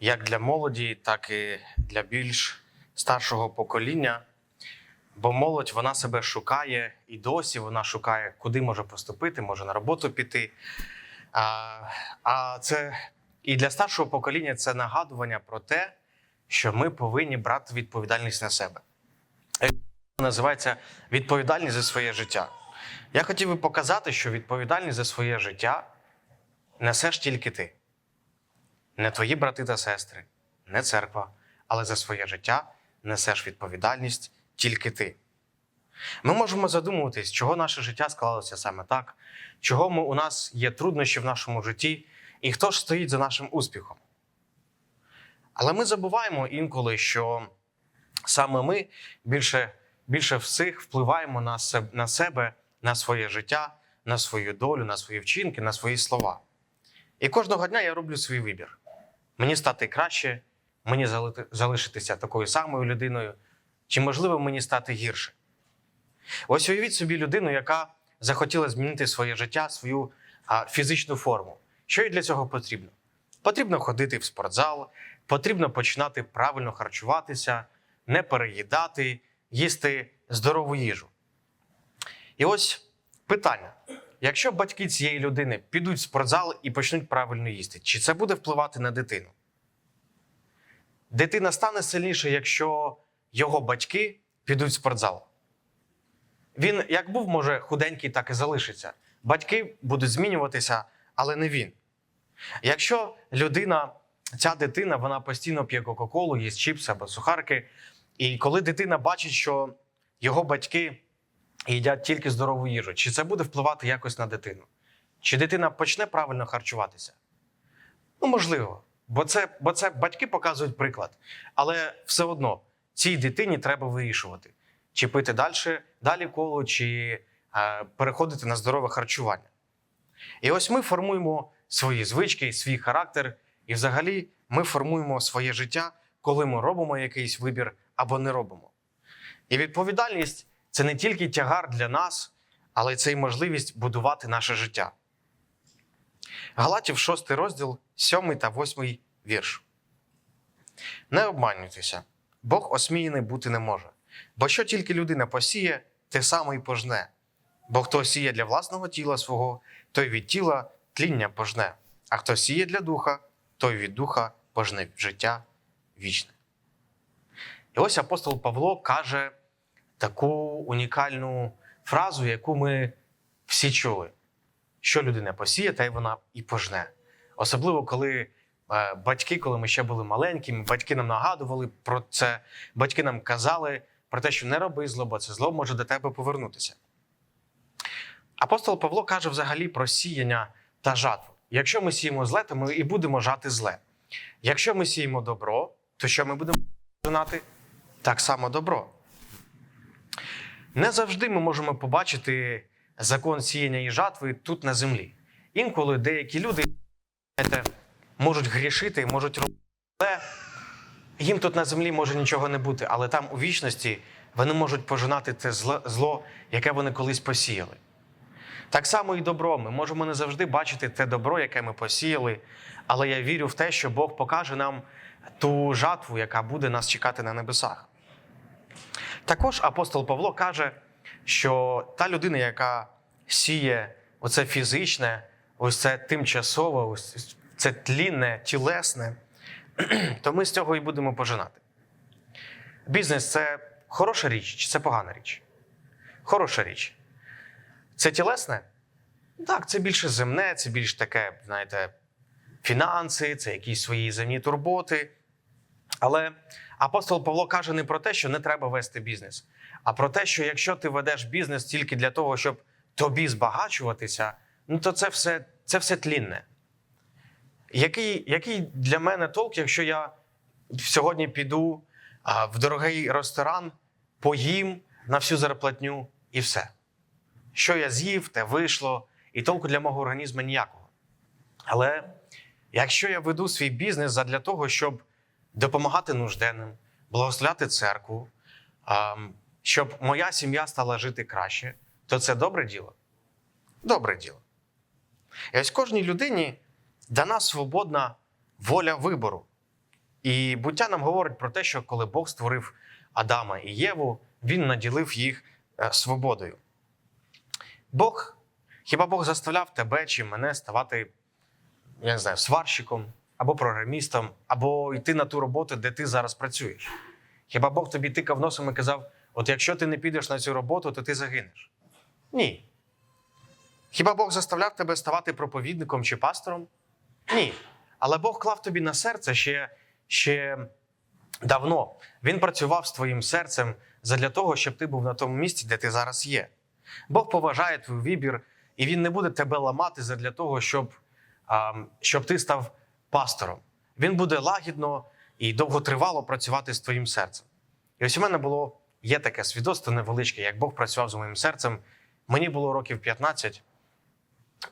як для молоді, так і для більш старшого покоління. Бо молодь вона себе шукає і досі вона шукає, куди може поступити, може на роботу піти. А, а це і для старшого покоління це нагадування про те, що ми повинні брати відповідальність на себе. Називається відповідальність за своє життя. Я хотів би показати, що відповідальність за своє життя несеш тільки ти. Не твої брати та сестри, не церква, але за своє життя несеш відповідальність тільки ти. Ми можемо задумуватись, чого наше життя склалося саме так, чого ми, у нас є труднощі в нашому житті, і хто ж стоїть за нашим успіхом. Але ми забуваємо інколи, що саме ми більше, більше всіх впливаємо на себе, на себе, на своє життя, на свою долю, на свої вчинки, на свої слова. І кожного дня я роблю свій вибір. Мені стати краще, мені залишитися такою самою людиною, чи можливо мені стати гірше. Ось уявіть собі людину, яка захотіла змінити своє життя, свою а, фізичну форму. Що їй для цього потрібно? Потрібно ходити в спортзал, потрібно починати правильно харчуватися, не переїдати, їсти здорову їжу. І ось питання: якщо батьки цієї людини підуть в спортзал і почнуть правильно їсти, чи це буде впливати на дитину? Дитина стане сильніше, якщо його батьки підуть в спортзал. Він як був, може, худенький, так і залишиться. Батьки будуть змінюватися, але не він. Якщо людина, ця дитина, вона постійно п'є Кока-Колу, їсть чіпси або сухарки, і коли дитина бачить, що його батьки їдять тільки здорову їжу, чи це буде впливати якось на дитину? Чи дитина почне правильно харчуватися? Ну, можливо, бо це, бо це батьки показують приклад. Але все одно цій дитині треба вирішувати, чи пити далі, далі коло, чи е, переходити на здорове харчування. І ось ми формуємо свої звички, свій характер, і взагалі ми формуємо своє життя, коли ми робимо якийсь вибір або не робимо. І відповідальність це не тільки тягар для нас, але це й можливість будувати наше життя. Галатів 6 розділ, 7 та 8 вірш. Не обманюйтеся, Бог осміяний бути не може. Бо що тільки людина посіє, те саме й пожне. Бо хто сіє для власного тіла свого, той від тіла тління пожне, а хто сіє для духа, той від духа пожне життя вічне. І ось апостол Павло каже таку унікальну фразу, яку ми всі чули: що людина посіє, та й вона і пожне. Особливо, коли е, батьки, коли ми ще були маленькими, батьки нам нагадували про це, батьки нам казали про те, що не роби зло, бо це зло може до тебе повернутися. Апостол Павло каже взагалі про сіяння та жатву. Якщо ми сіємо зле, то ми і будемо жати зле. Якщо ми сіємо добро, то що ми будемо жинати? Так само добро. Не завжди ми можемо побачити закон сіяння і жатви тут на землі. Інколи деякі люди знаєте, можуть грішити, можуть робити зле. Їм тут на землі може нічого не бути, але там у вічності вони можуть пожинати те зло яке вони колись посіяли. Так само і добро. Ми можемо не завжди бачити те добро, яке ми посіяли, але я вірю в те, що Бог покаже нам ту жатву, яка буде нас чекати на небесах. Також апостол Павло каже, що та людина, яка сіє оце фізичне, ось це тимчасове, ось це тлінне, тілесне, то ми з цього і будемо пожинати. Бізнес це хороша річ чи це погана річ? Хороша річ. Це тілесне? Так, це більше земне, це більш таке, знаєте, фінанси, це якісь свої земні турботи. Але апостол Павло каже не про те, що не треба вести бізнес, а про те, що якщо ти ведеш бізнес тільки для того, щоб тобі збагачуватися, ну то це все, це все тлінне. Який, який для мене толк, якщо я сьогодні піду а, в дорогий ресторан, поїм на всю зарплатню і все? Що я з'їв, те вийшло, і толку для мого організму ніякого. Але якщо я веду свій бізнес для того, щоб допомагати нужденним, благословляти церкву, щоб моя сім'я стала жити краще, то це добре діло? Добре діло. І ось кожній людині дана свободна воля вибору. І буття нам говорить про те, що коли Бог створив Адама і Єву, він наділив їх е, свободою. Бог, хіба Бог заставляв тебе чи мене ставати, я не знаю, сварщиком або програмістом, або йти на ту роботу, де ти зараз працюєш? Хіба Бог тобі тикав носом і казав: от якщо ти не підеш на цю роботу, то ти загинеш? Ні. Хіба Бог заставляв тебе ставати проповідником чи пастором? Ні. Але Бог клав тобі на серце ще, ще давно. Він працював з твоїм серцем задля того, щоб ти був на тому місці, де ти зараз є. Бог поважає твій вибір, і Він не буде тебе ламати задля того, щоб, щоб ти став пастором. Він буде лагідно і довготривало працювати з твоїм серцем. І ось у мене було є таке свідоцтво невеличке, як Бог працював з моїм серцем. Мені було років 15.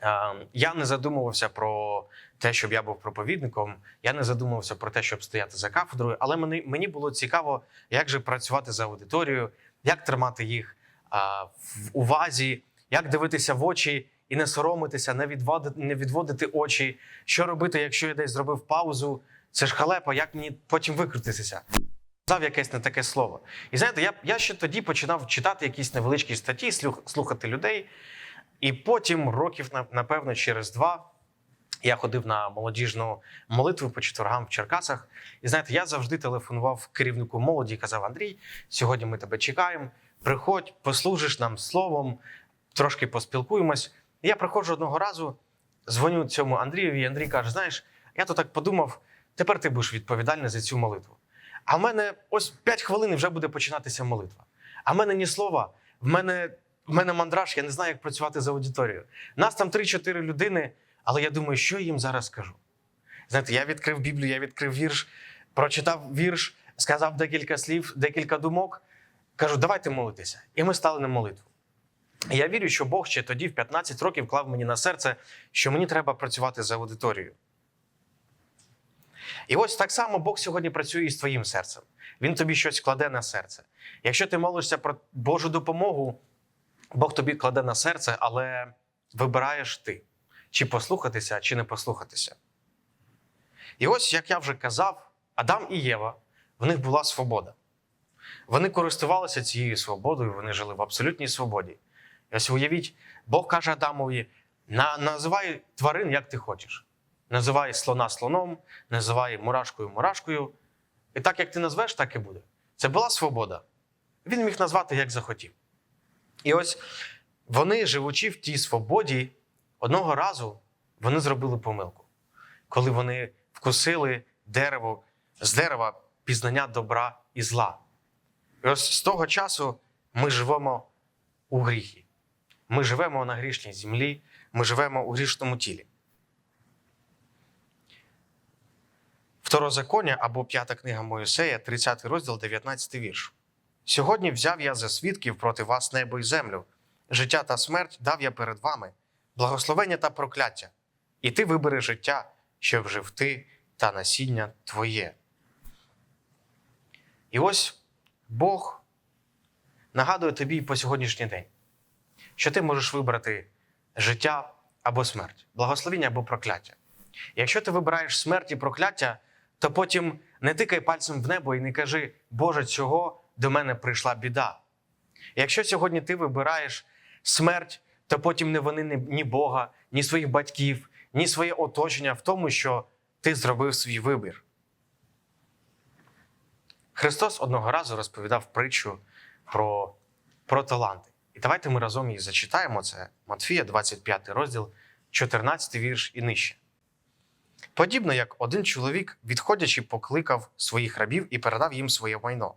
Е, Я не задумувався про те, щоб я був проповідником. Я не задумувався про те, щоб стояти за кафедрою, але мені, мені було цікаво, як же працювати за аудиторією, як тримати їх в увазі, як дивитися в очі і не соромитися, не відводити, не відводити очі. Що робити, якщо я десь зробив паузу? Це ж халепа, як мені потім викрутитися? Сказав якесь не таке слово. І знаєте, я, я ще тоді починав читати якісь невеличкі статті, слухати людей. І потім, років, напевно, через два, я ходив на молодіжну молитву по четвергам в Черкасах. І знаєте, я завжди телефонував керівнику молоді і казав: Андрій, сьогодні ми тебе чекаємо. Приходь, послужиш нам словом, трошки поспілкуємось. І я приходжу одного разу, дзвоню цьому Андрієві, і Андрій каже: знаєш, я то так подумав, тепер ти будеш відповідальний за цю молитву. А в мене ось 5 хвилин і вже буде починатися молитва. А в мене ні слова, в мене, в мене мандраж, я не знаю, як працювати з аудиторією. Нас там 3-4 людини, але я думаю, що я їм зараз скажу. Знаєте, я відкрив Біблію, я відкрив вірш, прочитав вірш, сказав декілька слів, декілька думок. Кажу, давайте молитися. І ми стали на молитву. Я вірю, що Бог ще тоді, в 15 років, клав мені на серце, що мені треба працювати з аудиторією. І ось так само Бог сьогодні працює і з твоїм серцем. Він тобі щось кладе на серце. Якщо ти молишся про Божу допомогу, Бог тобі кладе на серце, але вибираєш ти, чи послухатися, чи не послухатися. І ось, як я вже казав, Адам і Єва, в них була свобода. Вони користувалися цією свободою, вони жили в абсолютній свободі. І ось уявіть, Бог каже Адамові: називай тварин, як ти хочеш. Називай слона слоном, називай мурашкою мурашкою. І так, як ти назвеш, так і буде. Це була свобода. Він міг назвати як захотів. І ось вони, живучи в тій свободі, одного разу вони зробили помилку, коли вони вкусили дерево з дерева пізнання добра і зла. І ось з того часу ми живемо у гріхі. Ми живемо на грішній землі, ми живемо у грішному тілі. Второзаконня або п'ята книга Моїсея, 30 розділ, 19 вірш. Сьогодні взяв я за свідків проти вас небо і землю. Життя та смерть дав я перед вами, благословення та прокляття. І ти вибери життя, щоб жив ти та насіння твоє. І ось Бог нагадує тобі і по сьогоднішній день, що ти можеш вибрати життя або смерть, благословення або прокляття. І Якщо ти вибираєш смерть і прокляття, то потім не тикай пальцем в небо і не кажи, Боже, чого до мене прийшла біда. Якщо сьогодні ти вибираєш смерть, то потім не вони ні- Бога, ні своїх батьків, ні своє оточення в тому, що ти зробив свій вибір. Христос одного разу розповідав притчу про, про таланти. І давайте ми разом її зачитаємо. Це Матфія, 25 розділ, 14 вірш і нижче. Подібно як один чоловік, відходячи, покликав своїх рабів і передав їм своє майно.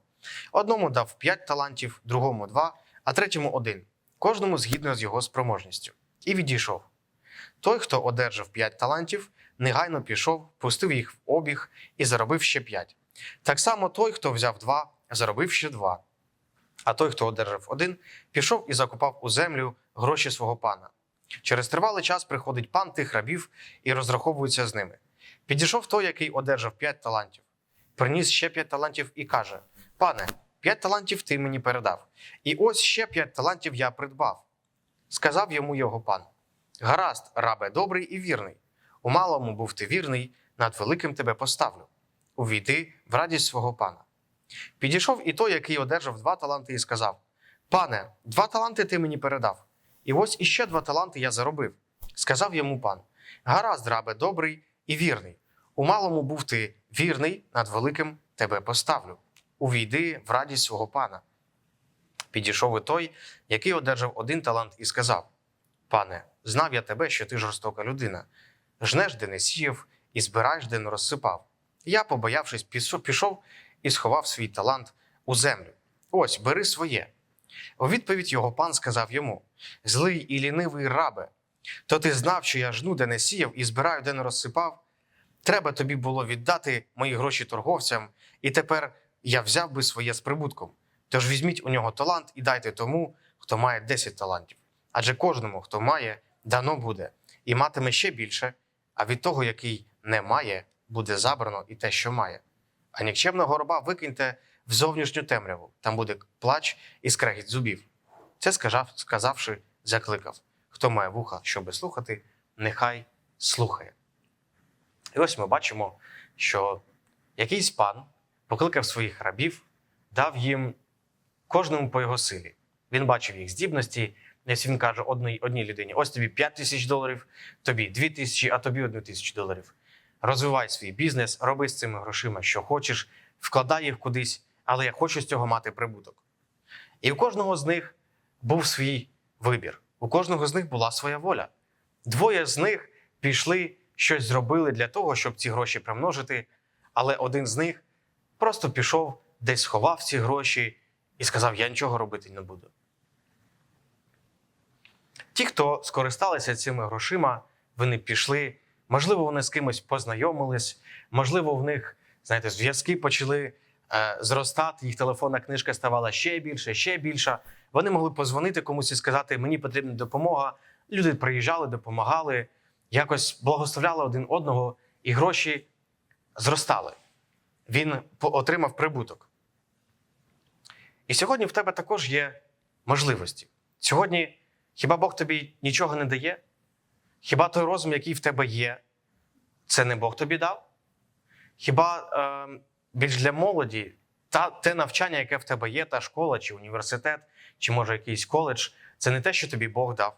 Одному дав п'ять талантів, другому два, а третьому один, кожному згідно з його спроможністю, і відійшов. Той, хто одержав п'ять талантів, негайно пішов, пустив їх в обіг і заробив ще п'ять. Так само той, хто взяв два, заробив ще два. А той, хто одержав один, пішов і закопав у землю гроші свого пана. Через тривалий час приходить пан тих рабів і розраховується з ними. Підійшов той, який одержав п'ять талантів, приніс ще п'ять талантів і каже: Пане, п'ять талантів ти мені передав, і ось ще п'ять талантів я придбав. Сказав йому його пан: Гаразд, рабе добрий і вірний. У малому був ти вірний, над великим тебе поставлю. увійди в радість свого пана. Підійшов і той, який одержав два таланти, і сказав: Пане, два таланти ти мені передав, і ось іще два таланти я заробив. Сказав йому пан: Гаразд, рабе, добрий і вірний. У малому був ти вірний, над великим тебе поставлю. Увійди в радість свого пана. Підійшов і той, який одержав один талант, і сказав: Пане, знав я тебе, що ти жорстока людина. Жнеш, де не сіяв, і збираєш, де не розсипав. Я, побоявшись, пішов- і сховав свій талант у землю. Ось, бери своє. У відповідь його пан сказав йому: Злий і лінивий рабе, то ти знав, що я жну, де не сіяв, і збираю, де не розсипав. Треба тобі було віддати мої гроші торговцям, і тепер я взяв би своє з прибутком. Тож візьміть у нього талант і дайте тому, хто має 10 талантів. Адже кожному, хто має, дано буде, і матиме ще більше, а від того, який не має, буде забрано і те, що має. А нікчемного раба викиньте в зовнішню темряву, там буде плач і скрегіт зубів. Це сказав, сказавши, закликав: хто має вуха, щоби слухати, нехай слухає. І ось ми бачимо, що якийсь пан покликав своїх рабів, дав їм кожному по його силі. Він бачив їх здібності. Ось він каже одній, одній людині: ось тобі 5 тисяч доларів, тобі 2 тисячі, а тобі 1 тисячу доларів. Розвивай свій бізнес, роби з цими грошима, що хочеш, вкладай їх кудись, але я хочу з цього мати прибуток. І у кожного з них був свій вибір. У кожного з них була своя воля. Двоє з них пішли, щось зробили для того, щоб ці гроші примножити, але один з них просто пішов, десь сховав ці гроші і сказав: Я нічого робити не буду. Ті, хто скористалися цими грошима, вони пішли. Можливо, вони з кимось познайомились, можливо, в них, знаєте, зв'язки почали е, зростати, їх телефонна книжка ставала ще більше, ще більша. Вони могли позвонити комусь і сказати, мені потрібна допомога. Люди приїжджали, допомагали, якось благословляли один одного, і гроші зростали. Він отримав прибуток. І сьогодні в тебе також є можливості. Сьогодні хіба Бог тобі нічого не дає? Хіба той розум, який в тебе є, це не Бог тобі дав? Хіба е, більш для молоді та, те навчання, яке в тебе є, та школа, чи університет, чи може якийсь коледж, це не те, що тобі Бог дав?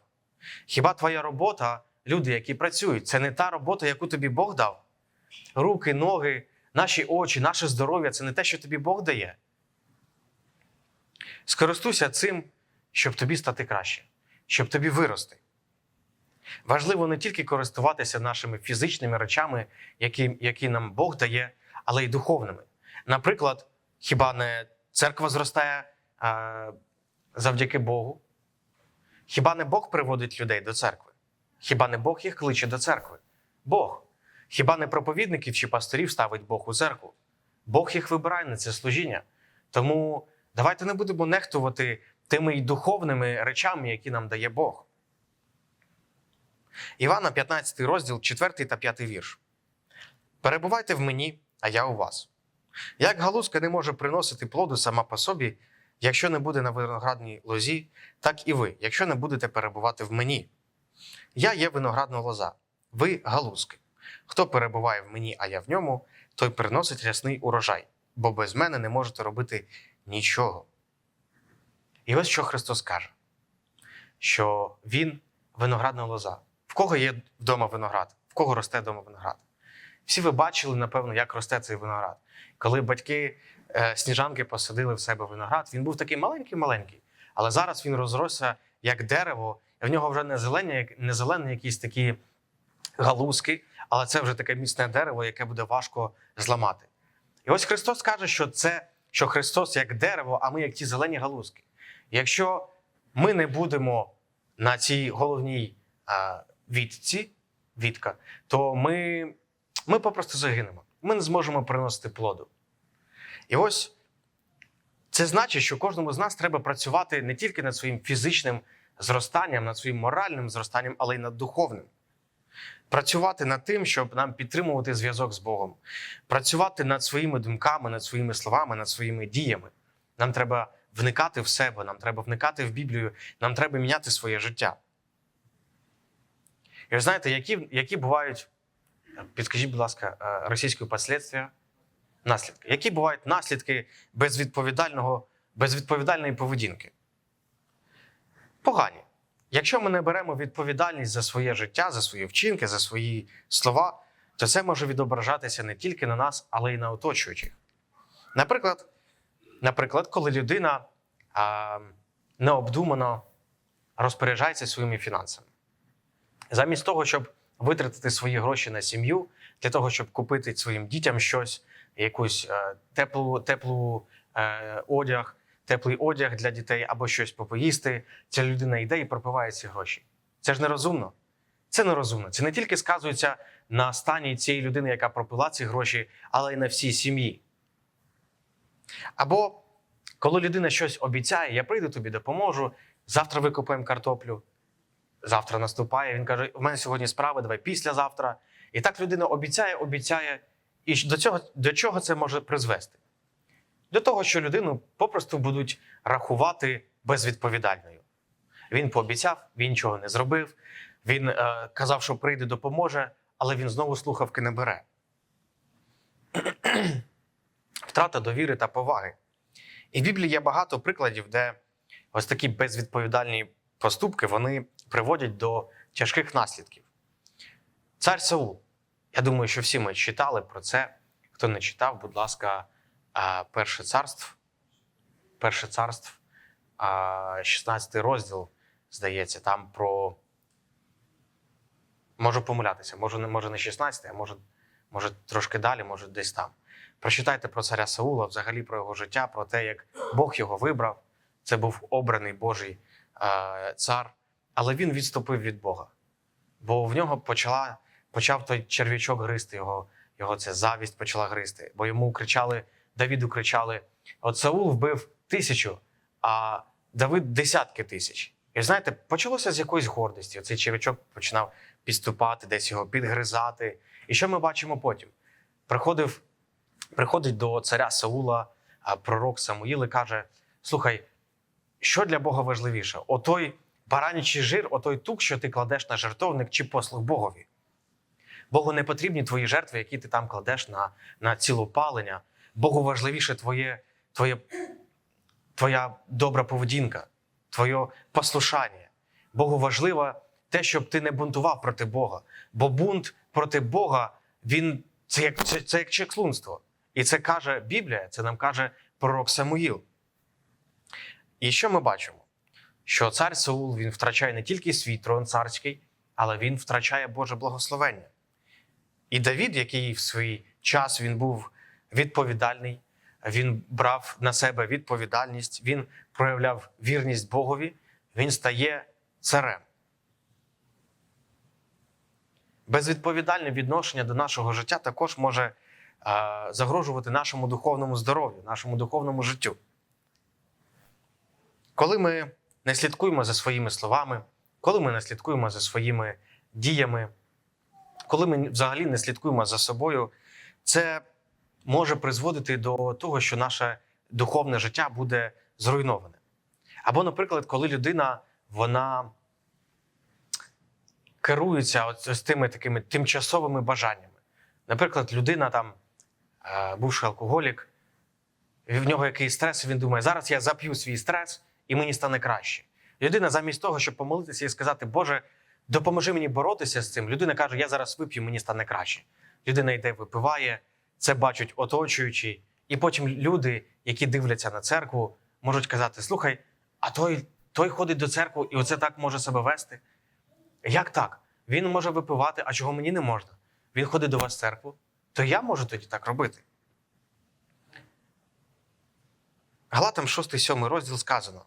Хіба твоя робота, люди, які працюють, це не та робота, яку тобі Бог дав? Руки, ноги, наші очі, наше здоров'я це не те, що тобі Бог дає. Скористуйся цим, щоб тобі стати краще, щоб тобі вирости. Важливо не тільки користуватися нашими фізичними речами, які, які нам Бог дає, але й духовними. Наприклад, хіба не церква зростає а, завдяки Богу? Хіба не Бог приводить людей до церкви? Хіба не Бог їх кличе до церкви? Бог. Хіба не проповідників чи пасторів ставить Бог у церкву? Бог їх вибирає на це служіння. Тому давайте не будемо нехтувати тими й духовними речами, які нам дає Бог. Івана, 15 розділ, 4 та 5 вірш. Перебувайте в мені, а я у вас. Як галузка не може приносити плоду сама по собі, якщо не буде на виноградній лозі, так і ви, якщо не будете перебувати в мені. Я є виноградна лоза, ви галузки. Хто перебуває в мені, а я в ньому, той приносить рясний урожай, бо без мене не можете робити нічого. І ось що Христос каже: що Він виноградна лоза. В кого є вдома виноград? В кого росте вдома виноград? Всі ви бачили, напевно, як росте цей виноград. Коли батьки сніжанки посадили в себе виноград, він був такий маленький-маленький. Але зараз він розросся як дерево, і в нього вже не зелені, не зелені якісь такі галузки, але це вже таке міцне дерево, яке буде важко зламати. І ось Христос каже, що це що Христос як дерево, а ми як ті зелені галузки. Якщо ми не будемо на цій головній а, вітці, вітка, то ми, ми попросту загинемо. Ми не зможемо приносити плоду. І ось це значить, що кожному з нас треба працювати не тільки над своїм фізичним зростанням, над своїм моральним зростанням, але й над духовним. Працювати над тим, щоб нам підтримувати зв'язок з Богом, працювати над своїми думками, над своїми словами, над своїми діями. Нам треба вникати в себе, нам треба вникати в Біблію, нам треба міняти своє життя. І ви знаєте, які, які бувають, підкажіть, будь ласка, е, російські последствия наслідки. Які бувають наслідки безвідповідального, безвідповідальної поведінки? Погані. Якщо ми не беремо відповідальність за своє життя, за свої вчинки, за свої слова, то це може відображатися не тільки на нас, але й на оточуючих. Наприклад, наприклад коли людина а, необдумано розпоряджається своїми фінансами. Замість того, щоб витратити свої гроші на сім'ю, для того, щоб купити своїм дітям щось, якусь е, теплу, теплу е, одяг, теплий одяг для дітей або щось попоїсти, ця людина йде і пропиває ці гроші. Це ж нерозумно. Це нерозумно. Це не тільки сказується на стані цієї людини, яка пропила ці гроші, але й на всій сім'ї. Або коли людина щось обіцяє, я прийду тобі, допоможу, завтра викопаємо картоплю. Завтра наступає. Він каже: у мене сьогодні справи, давай післязавтра. І так людина обіцяє, обіцяє. І до цього до чого це може призвести? До того, що людину попросту будуть рахувати безвідповідальною. Він пообіцяв, він нічого не зробив. Він е, казав, що прийде, допоможе, але він знову слухавки не бере. Втрата довіри та поваги. І в Біблії є багато прикладів, де ось такі безвідповідальні поступки вони приводять до тяжких наслідків. Цар Саул. Я думаю, що всі ми читали про це. Хто не читав, будь ласка, перше царство, перше царство, а, 16 розділ, здається, там про. Можу помилятися, може, не може не 16, а може, може трошки далі, може десь там. Прочитайте про царя Саула, взагалі про його життя, про те, як Бог його вибрав. Це був обраний Божий е, цар, але він відступив від Бога. Бо в нього почала, почав той черв'ячок гризти його, його ця завість почала гризти. Бо йому кричали, Давіду кричали: от Саул вбив тисячу, а Давид десятки тисяч. І знаєте, почалося з якоїсь гордості. Оцей черв'ячок починав підступати, десь його підгризати. І що ми бачимо потім? Приходив, приходить до царя Саула пророк Самуїл і каже: Слухай, що для Бога важливіше? Отой баранячий жир, отой тук, що ти кладеш на жертовник, чи послуг Богові. Богу не потрібні твої жертви, які ти там кладеш на, на цілопалення. Богу важливіше твоє, твоє, твоя добра поведінка, твоє послушання. Богу важливо те, щоб ти не бунтував проти Бога. Бо бунт проти Бога, він це як це, це як чеклунство. І це каже Біблія, це нам каже пророк Самуїл. І що ми бачимо? Що цар Саул він втрачає не тільки свій трон царський, але він втрачає Боже благословення. І Давід, який в свій час він був відповідальний, він брав на себе відповідальність, він проявляв вірність Богові, він стає царем. Безвідповідальне відношення до нашого життя також може загрожувати нашому духовному здоров'ю, нашому духовному життю. Коли ми не слідкуємо за своїми словами, коли ми не слідкуємо за своїми діями, коли ми взагалі не слідкуємо за собою, це може призводити до того, що наше духовне життя буде зруйноване. Або, наприклад, коли людина вона керується ось тими такими тимчасовими бажаннями. Наприклад, людина там, е, бувший алкоголік, в нього якийсь стрес, і він думає, зараз я зап'ю свій стрес і мені стане краще. Людина, замість того, щоб помолитися і сказати, Боже, допоможи мені боротися з цим. Людина каже, я зараз вип'ю, мені стане краще. Людина йде, випиває, це бачать оточуючі, і потім люди, які дивляться на церкву, можуть казати: слухай, а той, той ходить до церкви і оце так може себе вести. Як так? Він може випивати, а чого мені не можна? Він ходить до вас в церкву, то я можу тоді так робити. Галатам 6-7 розділ сказано: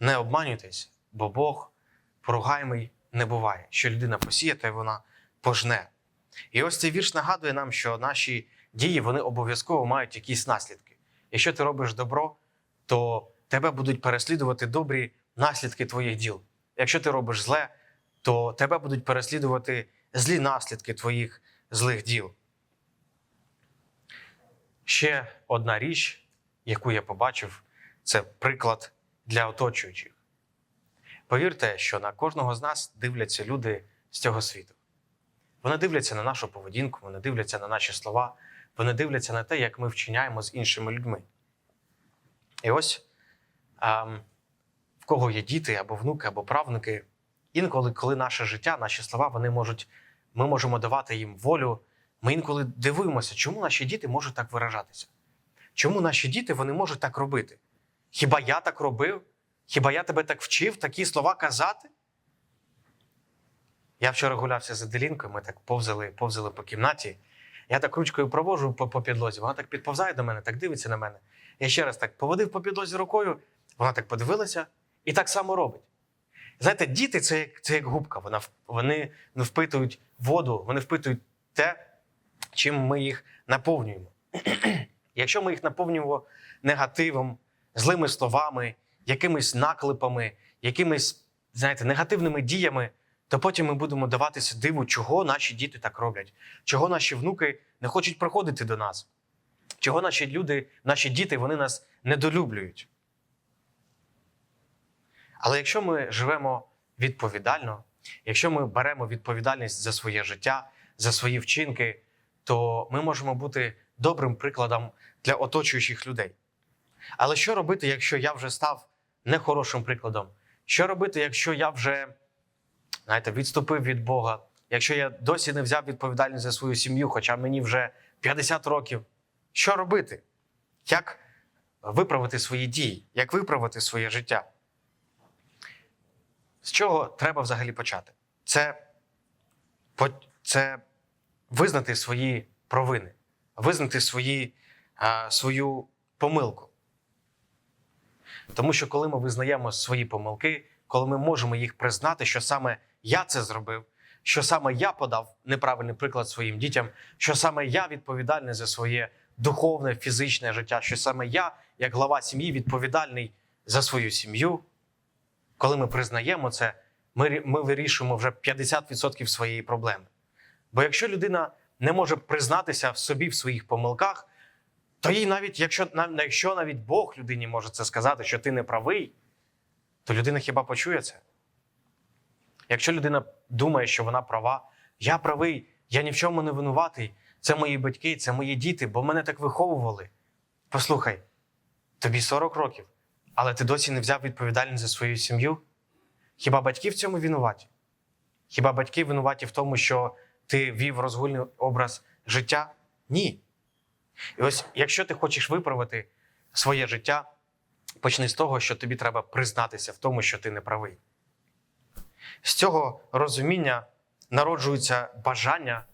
не обманюйтесь, бо Бог поругаємий не буває, що людина посіє, та й вона пожне. І ось цей вірш нагадує нам, що наші дії вони обов'язково мають якісь наслідки. Якщо ти робиш добро, то тебе будуть переслідувати добрі наслідки твоїх діл. Якщо ти робиш зле, то тебе будуть переслідувати злі наслідки твоїх злих діл. Ще одна річ, яку я побачив, це приклад для оточуючих. Повірте, що на кожного з нас дивляться люди з цього світу. Вони дивляться на нашу поведінку, вони дивляться на наші слова, вони дивляться на те, як ми вчиняємо з іншими людьми. І ось ем, в кого є діти або внуки, або правнуки, інколи, коли наше життя, наші слова, вони можуть, ми можемо давати їм волю. Ми інколи дивуємося, чому наші діти можуть так виражатися. Чому наші діти вони можуть так робити? Хіба я так робив? Хіба я тебе так вчив такі слова казати? Я вчора гулявся з Аделінкою, ми так повзали, повзали по кімнаті. Я так ручкою провожу по, підлозі, вона так підповзає до мене, так дивиться на мене. Я ще раз так поводив по підлозі рукою, вона так подивилася і так само робить. Знаєте, діти це як, це як губка. Вона, вони не впитують воду, вони впитують те, чим ми їх наповнюємо. Якщо ми їх наповнюємо негативом, злими словами, якимись наклепами, якимись, знаєте, негативними діями, то потім ми будемо даватися диву, чого наші діти так роблять, чого наші внуки не хочуть приходити до нас, чого наші люди, наші діти вони нас недолюблюють. Але якщо ми живемо відповідально, якщо ми беремо відповідальність за своє життя, за свої вчинки, то ми можемо бути добрим прикладом для оточуючих людей. Але що робити, якщо я вже став нехорошим прикладом? Що робити, якщо я вже знаєте, відступив від Бога, якщо я досі не взяв відповідальність за свою сім'ю, хоча мені вже 50 років? Що робити? Як виправити свої дії? Як виправити своє життя? З чого треба взагалі почати? Це, це визнати свої провини, визнати свої, свою помилку. Тому що коли ми визнаємо свої помилки, коли ми можемо їх признати, що саме я це зробив, що саме я подав неправильний приклад своїм дітям, що саме я відповідальний за своє духовне, фізичне життя, що саме я, як глава сім'ї, відповідальний за свою сім'ю, коли ми признаємо це, ми, ми вирішуємо вже 50% своєї проблеми. Бо якщо людина не може признатися в собі в своїх помилках, то їй навіть, якщо, якщо навіть Бог людині може це сказати, що ти не правий, то людина хіба почує це? Якщо людина думає, що вона права, я правий, я ні в чому не винуватий, це мої батьки, це мої діти, бо мене так виховували. Послухай, тобі 40 років, але ти досі не взяв відповідальність за свою сім'ю? Хіба батьки в цьому винуваті? Хіба батьки винуваті в тому, що ти вів розгульний образ життя? Ні. І ось, якщо ти хочеш виправити своє життя, почни з того, що тобі треба признатися в тому, що ти не правий. З цього розуміння народжується бажання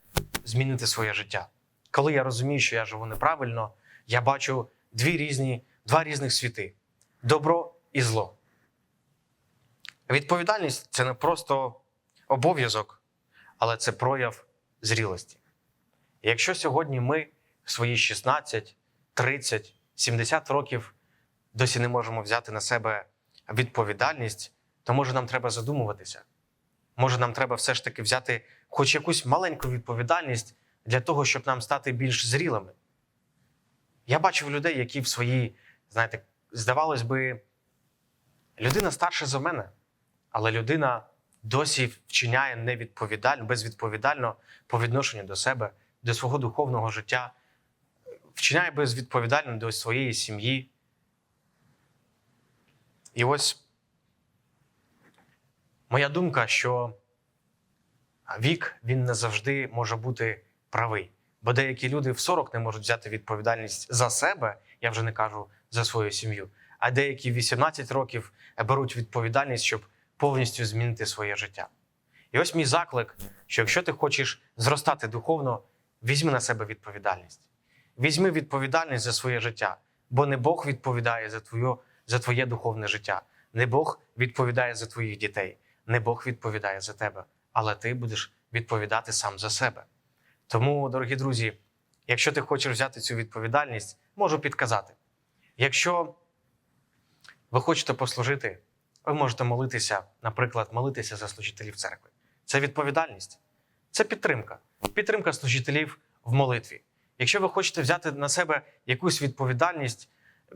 змінити своє життя. Коли я розумію, що я живу неправильно, я бачу дві різні, два різних світи: добро і зло. Відповідальність це не просто обов'язок, але це прояв зрілості. Якщо сьогодні ми свої 16, 30, 70 років досі не можемо взяти на себе відповідальність, то може нам треба задумуватися. Може, нам треба все ж таки взяти хоч якусь маленьку відповідальність для того, щоб нам стати більш зрілими. Я бачив людей, які в свої, знаєте, здавалось би, людина старша за мене, але людина досі вчиняє невідповідально, безвідповідально по відношенню до себе, до свого духовного життя, вчиняє безвідповідально до своєї сім'ї. І ось моя думка, що вік він не завжди може бути правий. Бо деякі люди в 40 не можуть взяти відповідальність за себе, я вже не кажу за свою сім'ю, а деякі в 18 років беруть відповідальність, щоб повністю змінити своє життя. І ось мій заклик, що якщо ти хочеш зростати духовно, візьми на себе відповідальність. Візьми відповідальність за своє життя, бо не Бог відповідає за твоє, за твоє духовне життя, не Бог відповідає за твоїх дітей, не Бог відповідає за тебе, але ти будеш відповідати сам за себе. Тому, дорогі друзі, якщо ти хочеш взяти цю відповідальність, можу підказати. Якщо ви хочете послужити, ви можете молитися, наприклад, молитися за служителів церкви. Це відповідальність, це підтримка. Підтримка служителів в молитві. Якщо ви хочете взяти на себе якусь відповідальність,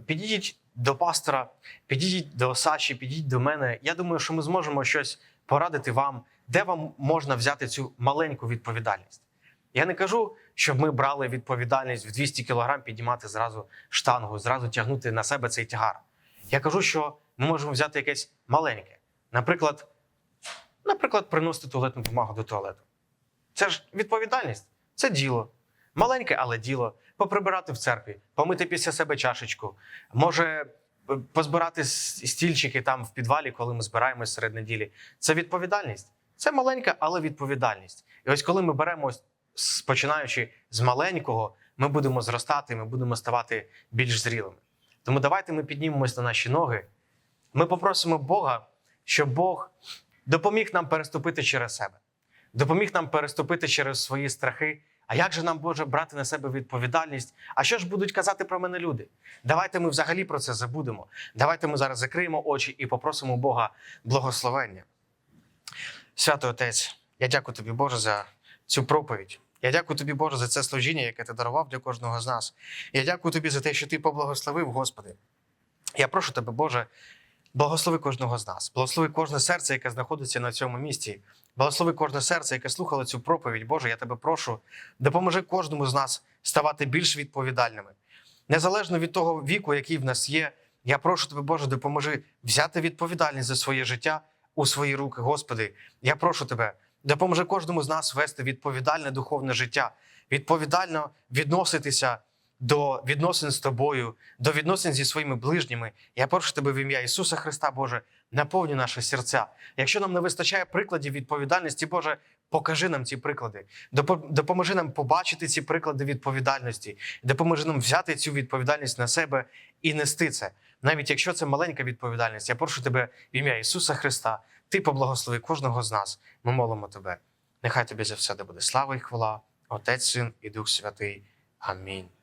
підійдіть до пастора, підійдіть до Саші, підійдіть до мене. Я думаю, що ми зможемо щось порадити вам, де вам можна взяти цю маленьку відповідальність. Я не кажу, щоб ми брали відповідальність в 200 кг піднімати зразу штангу, зразу тягнути на себе цей тягар. Я кажу, що ми можемо взяти якесь маленьке. Наприклад, наприклад, приносити туалетну бумагу до туалету. Це ж відповідальність, це діло. Маленьке, але діло. Поприбирати в церкві, помити після себе чашечку. Може позбирати стільчики там в підвалі, коли ми збираємось серед неділі. Це відповідальність. Це маленька, але відповідальність. І ось коли ми беремо, починаючи з маленького, ми будемо зростати, ми будемо ставати більш зрілими. Тому давайте ми піднімемось на наші ноги. Ми попросимо Бога, щоб Бог допоміг нам переступити через себе, допоміг нам переступити через свої страхи. А як же нам Боже брати на себе відповідальність? А що ж будуть казати про мене люди? Давайте ми взагалі про це забудемо. Давайте ми зараз закриємо очі і попросимо Бога благословення. Святий Отець, я дякую тобі, Боже, за цю проповідь. Я дякую тобі, Боже, за це служіння, яке ти дарував для кожного з нас. Я дякую тобі за те, що ти поблагословив, Господи. Я прошу тебе, Боже, благослови кожного з нас, благослови кожне серце, яке знаходиться на цьому місці. Благослови кожне серце, яке слухало цю проповідь. Боже, я тебе прошу, допоможи кожному з нас ставати більш відповідальними. Незалежно від того віку, який в нас є, я прошу тебе, Боже, допоможи взяти відповідальність за своє життя у свої руки, Господи. Я прошу тебе, допоможи кожному з нас вести відповідальне духовне життя, відповідально відноситися до відносин з тобою, до відносин зі своїми ближніми. Я прошу тебе в ім'я Ісуса Христа, Боже, наповню наші серця. Якщо нам не вистачає прикладів відповідальності, Боже, покажи нам ці приклади. Допоможи нам побачити ці приклади відповідальності, допоможи нам взяти цю відповідальність на себе і нести це. Навіть якщо це маленька відповідальність, я прошу тебе в ім'я Ісуса Христа, Ти поблагослови кожного з нас. Ми молимо тебе. Нехай тобі за все де буде слава і хвала, Отець, Син і Дух Святий. Амінь.